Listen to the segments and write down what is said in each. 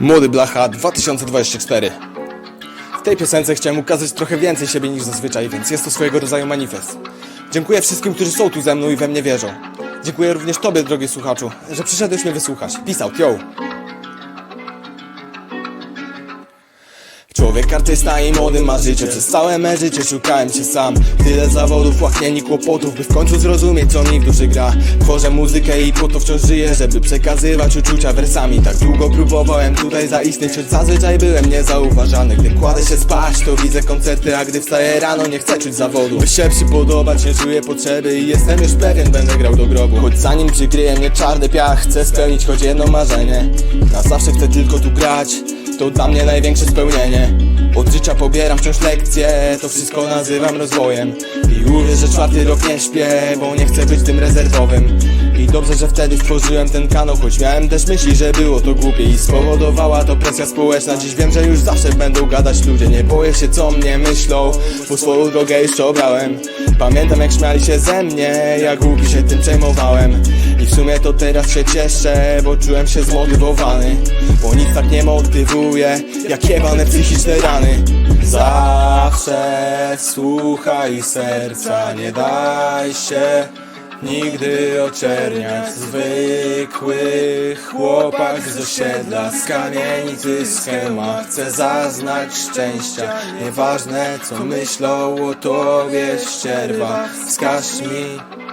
Młody Blacha 2024 W tej piosence chciałem ukazać trochę więcej siebie niż zazwyczaj, więc jest to swojego rodzaju manifest. Dziękuję wszystkim, którzy są tu ze mną i we mnie wierzą. Dziękuję również Tobie, drogi słuchaczu, że przyszedłeś mnie wysłuchać. Peace out, yo! Człowiek artysta i młody ma życie. Przez całe me życie szukałem się sam. Tyle zawodów, łachnieni kłopotów By w końcu zrozumieć co mi w duszy gra. Tworzę muzykę i po to wciąż żyję Żeby przekazywać uczucia wersami. Tak długo próbowałem tutaj zaistnieć Choć zazwyczaj byłem niezauważany. Gdy kładę się spać to widzę koncerty A gdy wstaję rano nie chcę czuć zawodu. By się przypodobać nie czuję potrzeby I jestem już pewien będę grał do grobu. Choć zanim przykryje mnie czarny piach Chcę spełnić choć jedno marzenie. Na zawsze chcę tylko tu grać to dla mnie największe spełnienie. Od życia pobieram wciąż lekcje. To wszystko nazywam rozwojem. I uwierz, że czwarty rok nie śpię Bo nie chcę być tym rezerwowym. I dobrze, że wtedy stworzyłem ten kanał Choć miałem też myśli, że było to głupie I spowodowała to presja społeczna. Dziś wiem, że już zawsze będą gadać ludzie. Nie boję się co mnie myślą Bo swoją drogę już obrałem. Pamiętam jak śmiali się ze mnie Jak głupi się tym przejmowałem I w sumie to teraz się cieszę Bo czułem się zmotywowany Bo nic tak nie motywuje Jak jebane psychiczne rany. Zawsze słuchaj serca Nie daj się Nigdy oczerniać. Zwykły chłopak z osiedla Z kamienicy schema Chce zaznać szczęścia. Nieważne co myślą o tobie ścierwa Wskaż mi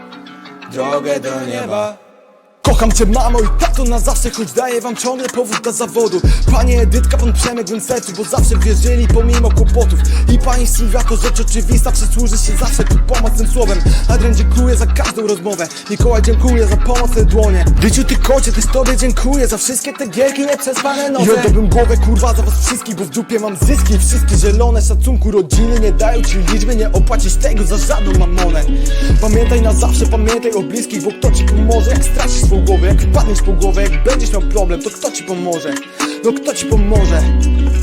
drogę do nieba Kocham cię mamo i tato na zawsze Choć daję wam ciągle powód do zawodu. Panie Edytka, pan Przemek w sercu Bo zawsze wierzyli pomimo kłopotów. I pani Sylwia to rzecz oczywista Przysłuży się zawsze tu pomocnym słowem? Adrian dziękuję za każdą rozmowę. Mikołaj dziękuję za pomocne dłonie. Dyciu ty kocie, też tobie dziękuję Za wszystkie te gierki nieprzespane noce I oddałbym głowę kurwa za was wszystkich Bo w dupie mam zyski. Wszystkie zielone szacunku rodziny Nie dają ci liczby, nie opłacisz tego za żadną mamonę. Pamiętaj na zawsze, pamiętaj o bliskich Bo kto ci pomoże, jak stracisz swą głowę Jak wpadniesz po głowę, jak będziesz miał problem To kto ci pomoże? No kto ci pomoże?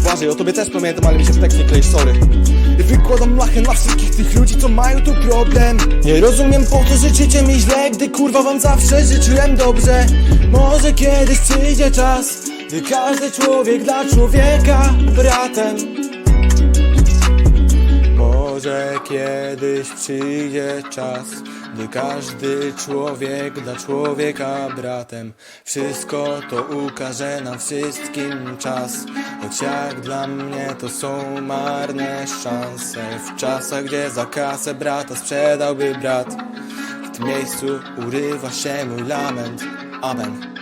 Błażej, o tobie też pamiętam, ale mi się w tekst nie klei, sorry Wykładam lachę na wszystkich tych ludzi, co mają tu problem Nie rozumiem po co życzycie mi źle Gdy kurwa wam zawsze życzyłem dobrze Może kiedyś przyjdzie czas Gdy każdy człowiek dla człowieka bratem może kiedyś przyjdzie czas, gdy każdy człowiek dla człowieka bratem. Wszystko to ukaże nam wszystkim czas, choć jak dla mnie to są marne szanse. W czasach, gdzie za kasę brata sprzedałby brat, w tym miejscu urywa się mój lament. Amen.